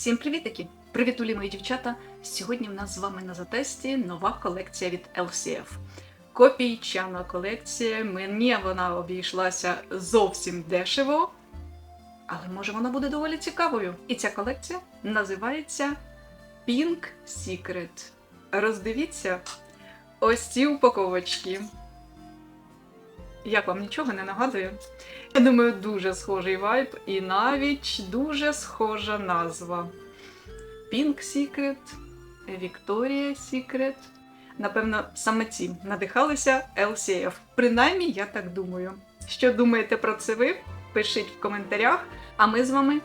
Всім привітики! Привітулі, мої дівчата! Сьогодні в нас з вами на затесті нова колекція від LCF. Копійчана колекція. Мені вона обійшлася зовсім дешево, але може вона буде доволі цікавою. І ця колекція називається Pink Secret. Роздивіться ось ці упаковочки. Як вам нічого не нагадує? Я думаю, дуже схожий вайб і навіть дуже схожа назва. Pink Secret, Victoria Secret. Напевно, саме ці надихалися LCF. Принаймні, я так думаю. Що думаєте про це ви? Пишіть в коментарях, а ми з вами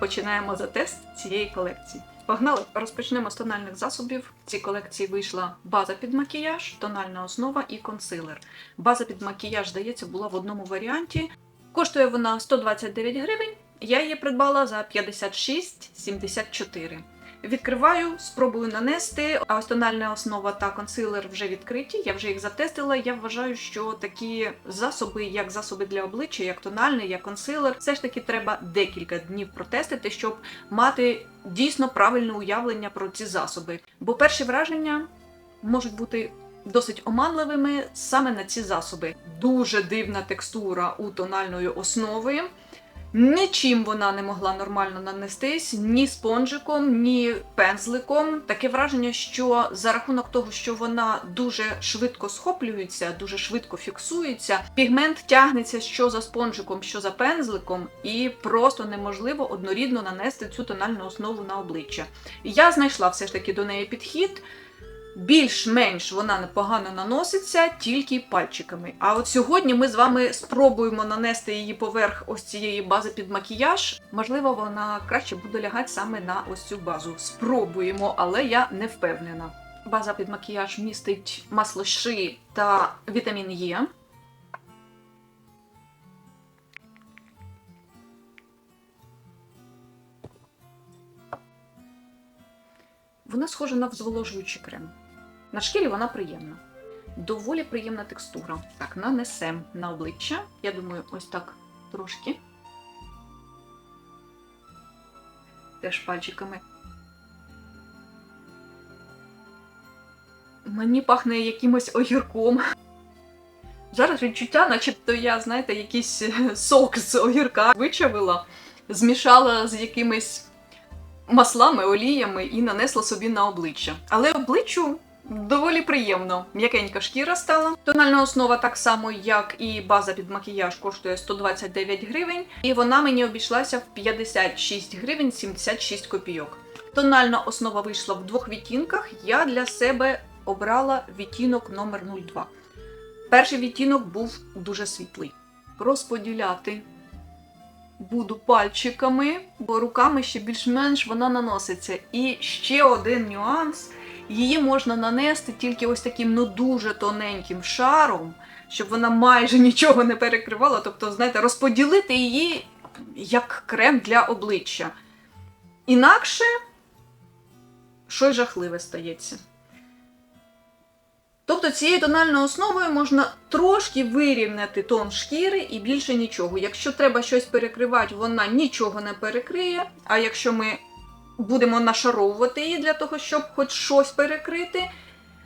починаємо за тест цієї колекції. Погнали! Розпочнемо з тональних засобів. В цій колекції вийшла база під макіяж, тональна основа і консилер. База під макіяж, здається, була в одному варіанті. Коштує вона 129 гривень. Я її придбала за 56,74. Відкриваю, спробую нанести. А ось тональна основа та консилер вже відкриті. Я вже їх затестила. Я вважаю, що такі засоби, як засоби для обличчя, як тональний, як консилер, все ж таки треба декілька днів протестити, щоб мати дійсно правильне уявлення про ці засоби. Бо перші враження можуть бути досить оманливими саме на ці засоби. Дуже дивна текстура у тональної основи. Нічим вона не могла нормально нанестись, ні спонжиком, ні пензликом. Таке враження, що за рахунок того, що вона дуже швидко схоплюється, дуже швидко фіксується, пігмент тягнеться що за спонжиком, що за пензликом, і просто неможливо однорідно нанести цю тональну основу на обличчя. Я знайшла все ж таки до неї підхід. Більш-менш вона непогано наноситься тільки пальчиками. А от сьогодні ми з вами спробуємо нанести її поверх ось цієї бази під макіяж. Можливо, вона краще буде лягати саме на ось цю базу. Спробуємо, але я не впевнена. База під макіяж містить масло ши та вітамін Е. Вона схожа на взволожуючий крем. На шкірі вона приємна. Доволі приємна текстура. Так, нанесемо на обличчя. Я думаю, ось так трошки. Теж пальчиками. Мені пахне якимось огірком. Зараз відчуття, начебто я, знаєте, якийсь сок з огірка вичавила, змішала з якимись маслами, оліями і нанесла собі на обличчя. Але обличчю доволі приємно. М'якенька шкіра стала. Тональна основа так само, як і база під макіяж, коштує 129 гривень, і вона мені обійшлася в 56 гривень 76 копійок. Тональна основа вийшла в двох відтінках. Я для себе обрала відтінок номер 02. Перший відтінок був дуже світлий. Розподіляти буду пальчиками, бо руками ще більш-менш вона наноситься. І ще один нюанс: її можна нанести тільки ось таким ну дуже тоненьким шаром, щоб вона майже нічого не перекривала. Тобто, знаєте, розподілити її як крем для обличчя. Інакше щось жахливе стається. Тобто цією тональною основою можна трошки вирівняти тон шкіри і більше нічого. Якщо треба щось перекривати, вона нічого не перекриє. А якщо ми будемо нашаровувати її для того, щоб хоч щось перекрити,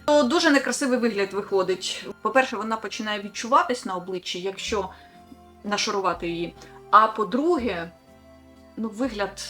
то дуже некрасивий вигляд виходить. По-перше, вона починає відчуватись на обличчі, якщо нашарувати її. А по-друге, ну, вигляд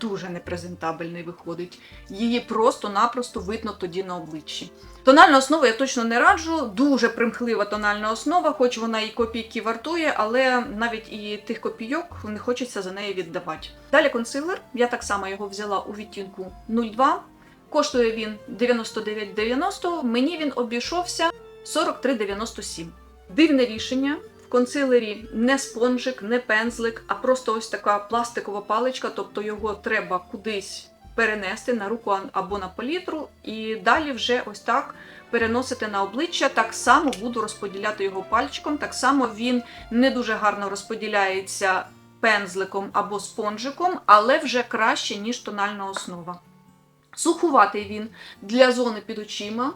дуже непрезентабельний виходить. Її просто-напросто видно тоді на обличчі. Тональну основу я точно не раджу. Дуже примхлива тональна основа, хоч вона і копійки вартує, але навіть і тих копійок не хочеться за неї віддавати. Далі консилер. Я так само його взяла у відтінку 02. Коштує він 99,90. Мені він обійшовся 43,97. Дивне рішення. В консилері не спонжик, не пензлик, а просто ось така пластикова паличка, тобто його треба кудись перенести на руку або на палітру, і далі вже ось так переносити на обличчя. Так само буду розподіляти його пальчиком. Так само він не дуже гарно розподіляється пензликом або спонжиком, але вже краще, ніж тональна основа. Сухуватий він для зони під очима.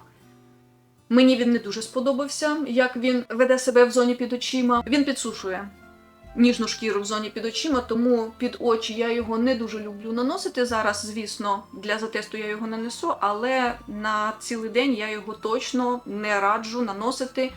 Мені він не дуже сподобався, як він веде себе в зоні під очима. Він підсушує. Ніжну шкіру в зоні під очима, тому під очі я його не дуже люблю наносити. Зараз, звісно, для затесту я його нанесу, але на цілий день я його точно не раджу наносити.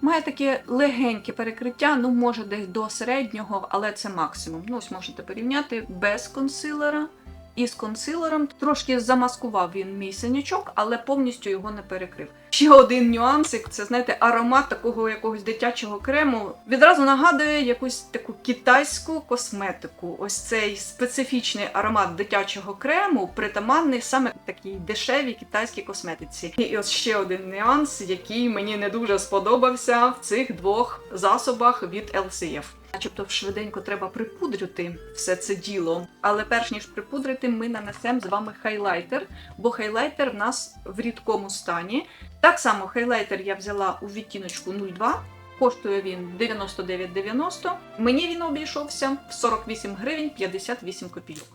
Має таке легеньке перекриття, ну може десь до середнього, але це максимум. Ну, ось можете порівняти без консилера і з консилером. Трошки замаскував він мій синячок, але повністю його не перекрив. Ще один нюансик це знаєте, аромат такого якогось дитячого крему. Відразу нагадує якусь таку китайську косметику. Ось цей специфічний аромат дитячого крему притаманний саме такій дешевій китайській косметиці. І ось ще один нюанс, який мені не дуже сподобався в цих двох засобах від LCF. Начебто швиденько треба припудрити все це діло. Але перш ніж припудрити, ми нанесемо з вами хайлайтер, бо хайлайтер в нас в рідкому стані. Так само хайлайтер я взяла у відтіночку 02. Коштує він 99,90. Мені він обійшовся в 48 гривень 58 копійок.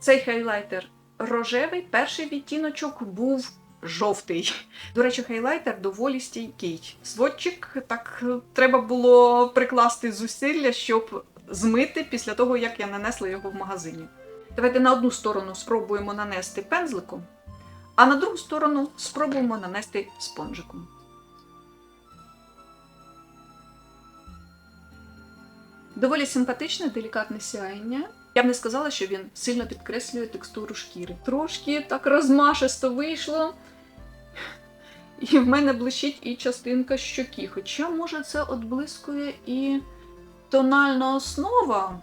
Цей хайлайтер рожевий, перший відтіночок був жовтий. До речі, хайлайтер доволі стійкий. Сводчик так е, треба було прикласти зусилля, щоб змити після того, як я нанесла його в магазині. Давайте на одну сторону спробуємо нанести пензликом, а на другу сторону спробуємо нанести спонжиком. Доволі симпатичне, делікатне сяєння. Я б не сказала, що він сильно підкреслює текстуру шкіри. Трошки так розмашисто вийшло. І в мене блищить і частинка щоки. Хоча, може, це отблискує і тональна основа.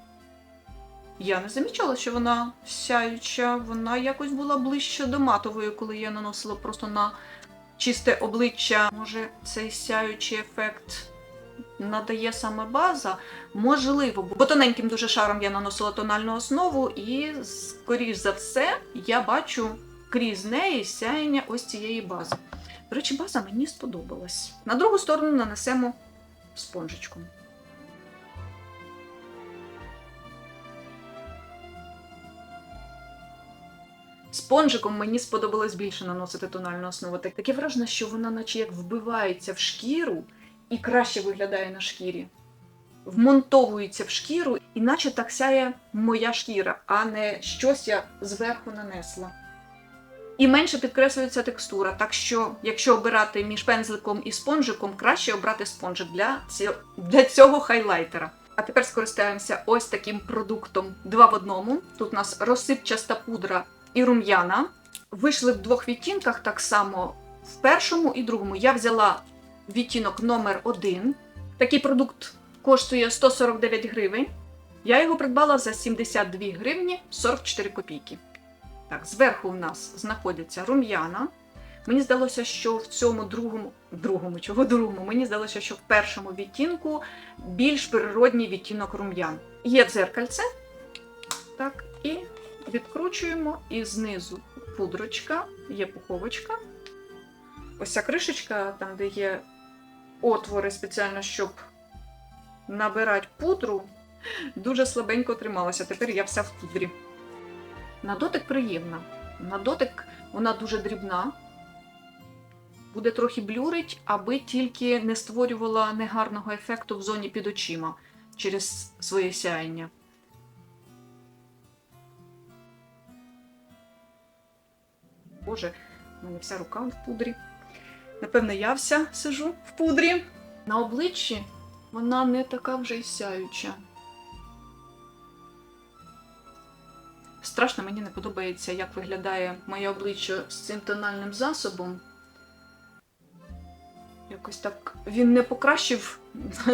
Я не замічала, що вона сяюча, вона якось була ближче до матової, коли я наносила просто на чисте обличчя. Може, цей сяючий ефект надає саме база. Можливо, бо тоненьким дуже шаром я наносила тональну основу, і, скоріш за все, я бачу крізь неї сяєння ось цієї бази. До речі, база мені сподобалась. На другу сторону нанесемо спонжичком. Спонжиком мені сподобалось більше наносити тональну основу. Так- Таке враження, що вона наче як вбивається в шкіру і краще виглядає на шкірі. Вмонтовується в шкіру, і наче так сяє моя шкіра, а не щось я зверху нанесла. І менше підкреслюється текстура. Так що, якщо обирати між пензликом і спонжиком, краще обрати спонжик для, ці- для цього хайлайтера. А тепер скористаємося ось таким продуктом два в одному. Тут у нас розсипчаста пудра і рум'яна. Вийшли в двох відтінках так само в першому і другому. Я взяла відтінок номер 1 Такий продукт коштує 149 гривень. Я його придбала за 72 гривні 44 копійки. Так, зверху в нас знаходяться рум'яна. Мені здалося, що в цьому другому, другому, чого другому, мені здалося, що в першому відтінку більш природній відтінок рум'ян. Є дзеркальце. Так, і відкручуємо, і знизу пудрочка, є пуховочка. Ось ця кришечка, там, де є отвори спеціально, щоб набирати пудру, дуже слабенько трималася. Тепер я вся в пудрі. На дотик приємна. На дотик вона дуже дрібна. Буде трохи блюрить, аби тільки не створювала негарного ефекту в зоні під очима через своє сяєння. Боже, в мене вся рука в пудрі. Напевне, я вся сижу в пудрі. На обличчі вона не така вже й сяюча. Страшно мені не подобається, як виглядає моє обличчя з цим тональним засобом. Якось так він не покращив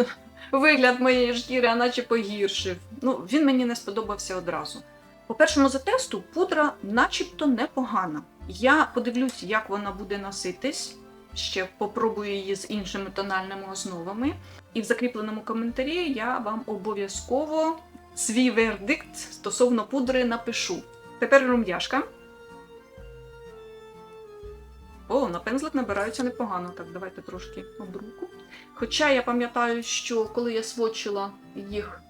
вигляд моєї шкіри, а наче погіршив. Ну, він мені не сподобався одразу. По першому затесту пудра начебто непогана. Я подивлюсь, як вона буде носитись. Ще попробую її з іншими тональними основами. І в закріпленому коментарі я вам обов'язково свій вердикт стосовно пудри напишу. Тепер рум'яшка. О, на пензлик набираються непогано. Так, давайте трошки обруку. Хоча я пам'ятаю, що коли я сводчила їх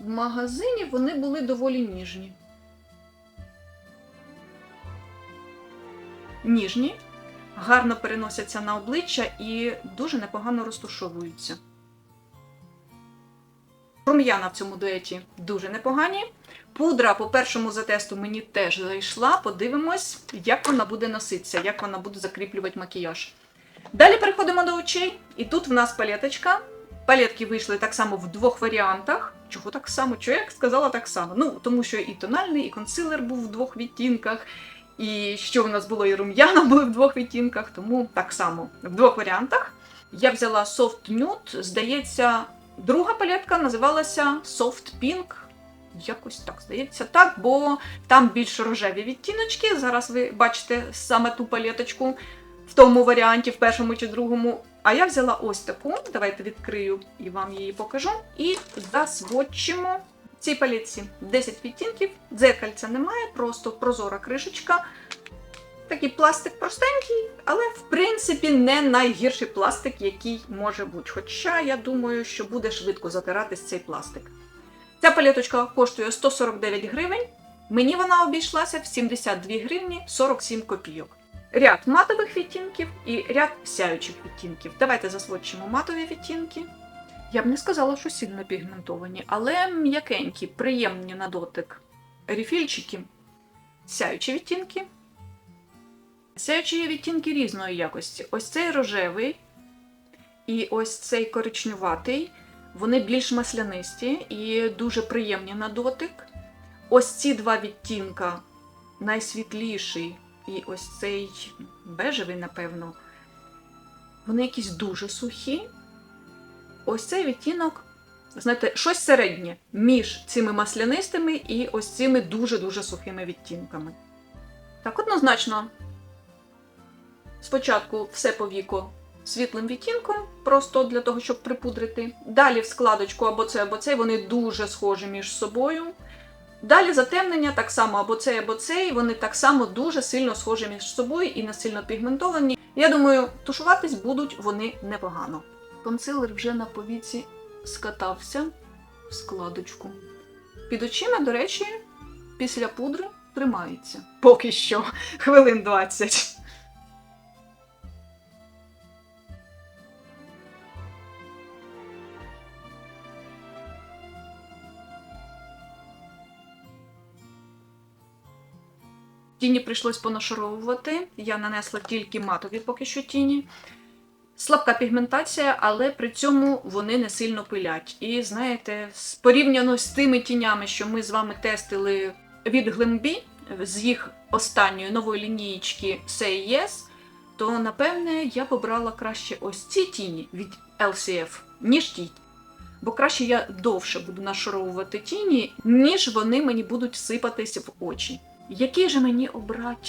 в магазині, вони були доволі ніжні. Ніжні, гарно переносяться на обличчя і дуже непогано розтушовуються. Рум'яна в цьому дуеті дуже непогані. Пудра по першому затесту мені теж зайшла. Подивимось, як вона буде носитися, як вона буде закріплювати макіяж. Далі переходимо до очей. І тут в нас палеточка. Палетки вийшли так само в двох варіантах. Чого так само? Чого я сказала так само? Ну, тому що і тональний, і консилер був в двох відтінках, і що в нас було, і рум'яна були в двох відтінках, тому так само в двох варіантах. Я взяла Soft Nude, здається, друга палетка називалася Soft Pink. Якось так, здається, так, бо там більш рожеві відтіночки. Зараз ви бачите саме ту палеточку в тому варіанті, в першому чи другому. А я взяла ось таку. Давайте відкрию і вам її покажу. І засводчимо в цій палітці 10 відтінків. Дзеркальця немає, просто прозора кришечка. Такий пластик простенький, але в принципі не найгірший пластик, який може бути. Хоча я думаю, що буде швидко затиратись цей пластик. Ця палеточка коштує 149 гривень. Мені вона обійшлася в 72 гривні 47 копійок. Ряд матових відтінків і ряд сяючих відтінків. Давайте засводчимо матові відтінки. Я б не сказала, що сильно пігментовані, але м'якенькі, приємні на дотик. Рефільчики, сяючі відтінки. Сяючі є відтінки різної якості. Ось цей рожевий і ось цей коричневатий. Вони більш маслянисті і дуже приємні на дотик. Ось ці два відтінка найсвітліший і ось цей бежевий, напевно, вони якісь дуже сухі. Ось цей відтінок, знаєте, щось середнє між цими маслянистими і ось цими дуже-дуже сухими відтінками. Так, однозначно, спочатку все по віку світлим відтінком, просто для того, щоб припудрити. Далі в складочку або це, або цей, вони дуже схожі між собою. Далі затемнення, так само або цей, або цей, вони так само дуже сильно схожі між собою і не сильно пігментовані. Я думаю, тушуватись будуть вони непогано. Консилер вже на повіці скатався в складочку. Під очима, до речі, після пудри тримається. Поки що, хвилин 20. Тіні прийшлось понашаровувати. Я нанесла тільки матові поки що тіні. Слабка пігментація, але при цьому вони не сильно пилять. І знаєте, порівняно з тими тінями, що ми з вами тестили від Глембі, з їх останньої нової лінієчки Say Yes, то напевне я б обрала краще ось ці тіні від LCF, ніж ті. Бо краще я довше буду нашаровувати тіні, ніж вони мені будуть сипатися в очі. Який же мені обрати?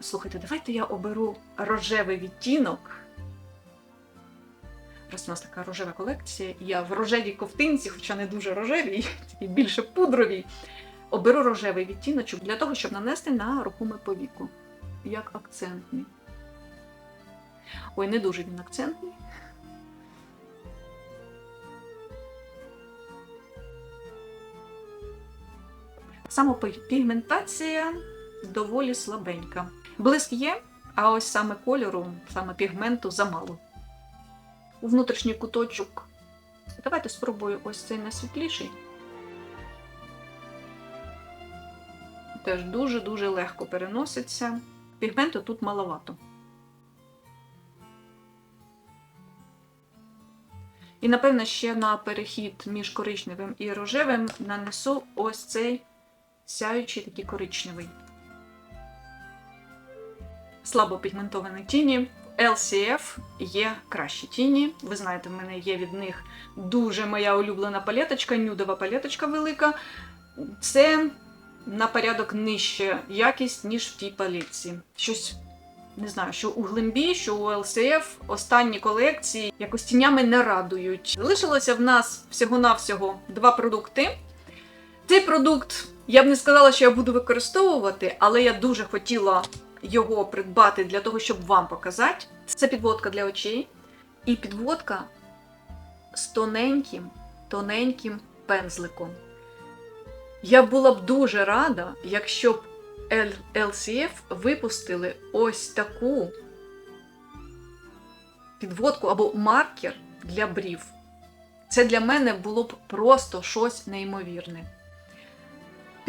Слухайте, давайте я оберу рожевий відтінок. Раз у нас така рожева колекція, я в рожевій ковтинці, хоча не дуже рожевій, і більше пудровій, оберу рожевий відтіночок для того, щоб нанести на рухоме повіку. Як акцентний. Ой, не дуже він акцентний. Самопігментація доволі слабенька. Блиск є, а ось саме кольору, саме пігменту замало. У внутрішній куточок. Давайте спробую ось цей найсвітліший. Теж дуже-дуже легко переноситься. Пігменту тут маловато. І, напевно, ще на перехід між коричневим і рожевим нанесу ось цей сяючий такий коричневий. Слабо пігментовані тіні. LCF є кращі тіні. Ви знаєте, в мене є від них дуже моя улюблена палеточка, нюдова палеточка велика. Це на порядок нижча якість, ніж в тій палетці. Щось не знаю, що у Глембі, що у LCF останні колекції якось тінями не радують. Залишилося в нас всього-навсього два продукти. Цей продукт я б не сказала, що я буду використовувати, але я дуже хотіла його придбати для того, щоб вам показати. Це підводка для очей і підводка з тоненьким, тоненьким пензликом. Я була б дуже рада, якщо б LCF випустили ось таку підводку або маркер для брів. Це для мене було б просто щось неймовірне.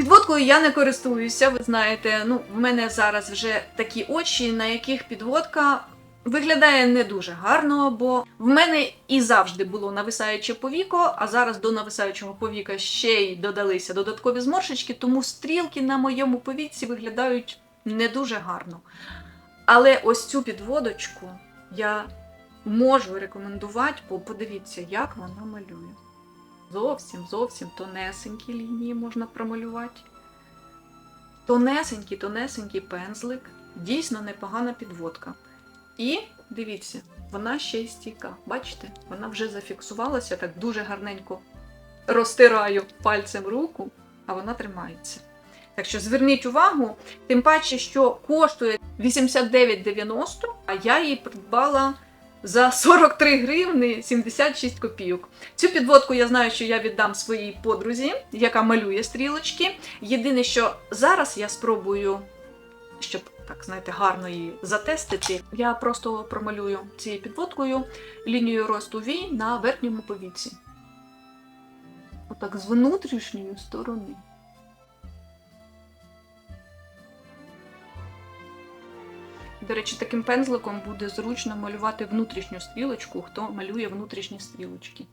Підводкою я не користуюся, ви знаєте, ну, в мене зараз вже такі очі, на яких підводка виглядає не дуже гарно, бо в мене і завжди було нависаюче повіко, а зараз до нависаючого повіка ще й додалися додаткові зморшечки, тому стрілки на моєму повіці виглядають не дуже гарно. Але ось цю підводочку я можу рекомендувати, бо подивіться, як вона малює. Зовсім, зовсім тонесенькі лінії можна промалювати. Тонесенький, тонесенький пензлик, дійсно непогана підводка. І дивіться, вона ще й стійка. Бачите, вона вже зафіксувалася так дуже гарненько. Розтираю пальцем руку, а вона тримається. Так що зверніть увагу, тим паче, що коштує 89,90, а я її придбала за 43 гривни 76 копійок. Цю підводку я знаю, що я віддам своїй подрузі, яка малює стрілочки. Єдине, що зараз я спробую, щоб так знаєте, гарно її затестити. Я просто промалюю цією підводкою лінію росту V на верхньому повіці. Отак з внутрішньої сторони. До речі, таким пензликом буде зручно малювати внутрішню стрілочку, хто малює внутрішні стрілочки.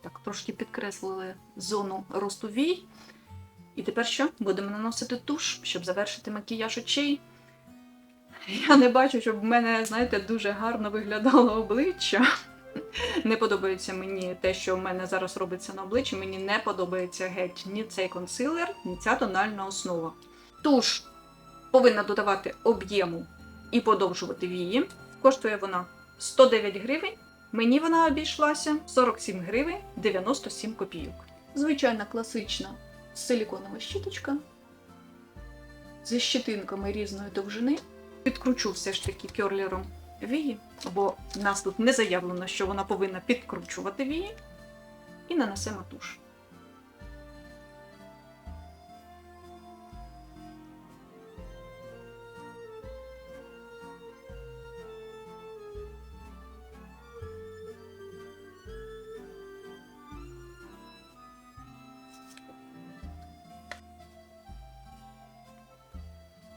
Так, трошки підкреслили зону росту вій. І тепер що? Будемо наносити туш, щоб завершити макіяж очей. Я не бачу, щоб в мене, знаєте, дуже гарно виглядало обличчя. Не подобається мені те, що в мене зараз робиться на обличчі. Мені не подобається геть ні цей консилер, ні ця тональна основа. Туш повинна додавати об'єму і подовжувати вії. Коштує вона 109 гривень. Мені вона обійшлася 47 гривень 97 копійок. Звичайна класична силіконова щіточка зі щетинками різної довжини. Підкручу все ж таки кьорлером вії, бо в нас тут не заявлено, що вона повинна підкручувати вії. І нанесемо туш.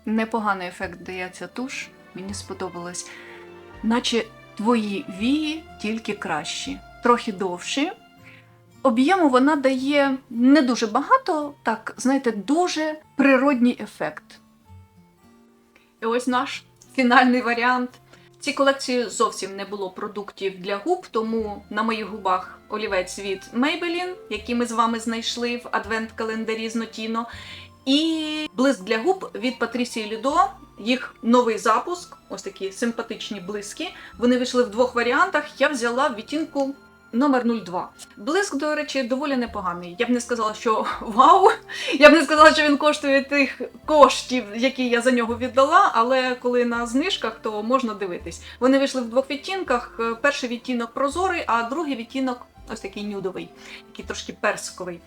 Непоганий ефект дає ця туш, мені сподобалось. Наче твої вії тільки кращі, трохи довші. Об'єму вона дає не дуже багато, так, знаєте, дуже природній ефект. І ось наш фінальний варіант. В цій колекції зовсім не було продуктів для губ, тому на моїх губах олівець від Maybelline, який ми з вами знайшли в адвент-календарі з Notino, і блиск для губ від Патрісії Лідо. Їх новий запуск, ось такі симпатичні блиски. Вони вийшли в двох варіантах. Я взяла відтінку номер 02. Блиск, до речі, доволі непоганий. Я б не сказала, що вау! Я б не сказала, що він коштує тих коштів, які я за нього віддала, але коли на знижках, то можна дивитись. Вони вийшли в двох відтінках. Перший відтінок прозорий, а другий відтінок ось такий нюдовий, такий трошки персиковий.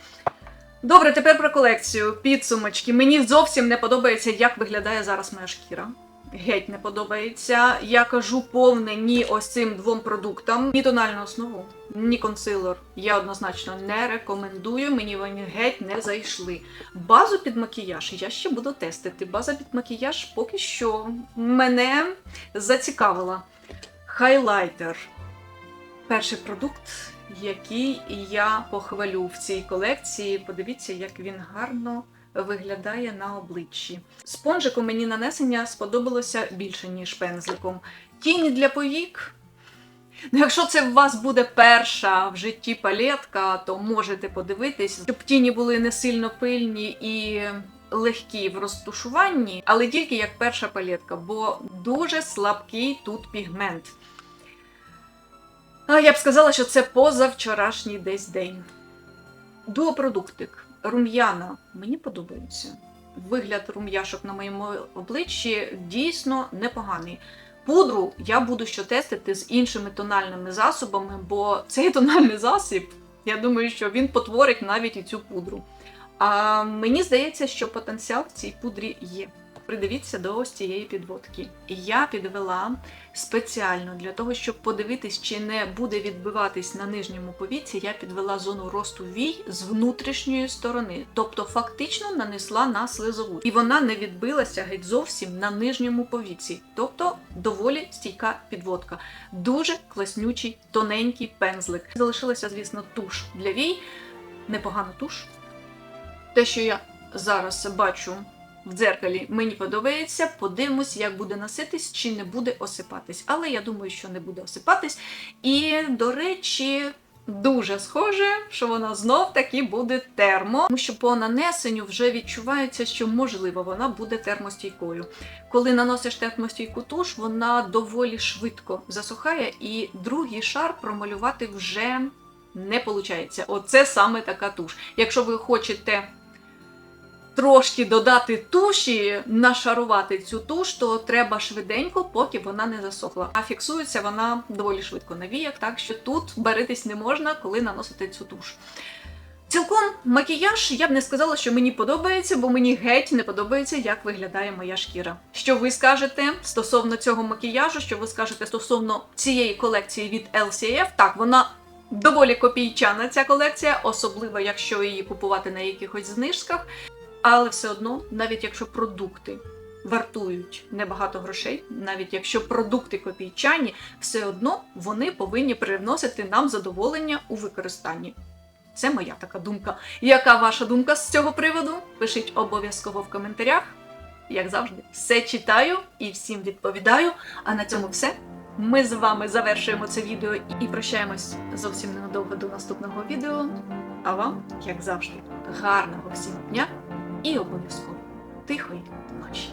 Добре, тепер про колекцію. Підсумочки. Мені зовсім не подобається, як виглядає зараз моя шкіра. Геть не подобається. Я кажу повне ні ось цим двом продуктам. Ні тональну основу, ні консилер. Я однозначно не рекомендую. Мені вони геть не зайшли. Базу під макіяж я ще буду тестити. База під макіяж поки що мене зацікавила. Хайлайтер. Перший продукт, який я похвалю в цій колекції. Подивіться, як він гарно виглядає на обличчі. Спонжиком мені нанесення сподобалося більше, ніж пензликом. Тіні для повік. Ну, Якщо це у вас буде перша в житті палетка, то можете подивитись, щоб тіні були не сильно пильні і легкі в розтушуванні, але тільки як перша палетка, бо дуже слабкий тут пігмент. А я б сказала, що це позавчорашній десь день. Дуопродуктик. Рум'яна мені подобаються. Вигляд рум'яшок на моєму обличчі дійсно непоганий. Пудру я буду що тестити з іншими тональними засобами, бо цей тональний засіб, я думаю, що він потворить навіть і цю пудру. А мені здається, що потенціал в цій пудрі є. Придивіться до ось цієї підводки. Я підвела спеціально для того, щоб подивитись, чи не буде відбиватись на нижньому повіці. Я підвела зону росту вій з внутрішньої сторони, тобто фактично нанесла на слизову. І вона не відбилася геть зовсім на нижньому повіці, тобто доволі стійка підводка. Дуже класнючий, тоненький пензлик. Залишилася, звісно, туш для вій. Непогана туш. Те, що я зараз бачу в дзеркалі, мені подобається. Подивимось, як буде носитись, чи не буде осипатись. Але я думаю, що не буде осипатись. І, до речі, дуже схоже, що вона знов таки буде термо, тому що по нанесенню вже відчувається, що можливо вона буде термостійкою. Коли наносиш термостійку туш, вона доволі швидко засухає, і другий шар промалювати вже не виходить. Оце саме така туш. Якщо ви хочете трошки додати туші, нашарувати цю туш, то треба швиденько, поки вона не засохла. А фіксується вона доволі швидко на віях, так що тут баритись не можна, коли наносите цю туш. Цілком макіяж я б не сказала, що мені подобається, бо мені геть не подобається, як виглядає моя шкіра. Що ви скажете стосовно цього макіяжу? Що ви скажете стосовно цієї колекції від LCF? Так, вона доволі копійчана ця колекція, особливо якщо її купувати на якихось знижках. Але все одно, навіть якщо продукти вартують небагато грошей, навіть якщо продукти копійчані, все одно вони повинні привносити нам задоволення у використанні. Це моя така думка. Яка ваша думка з цього приводу? Пишіть обов'язково в коментарях. Як завжди, все читаю і всім відповідаю. А на цьому все. Ми з вами завершуємо це відео і прощаємось зовсім ненадовго до наступного відео. А вам, як завжди, гарного всім дня і обов'язково тихої ночі.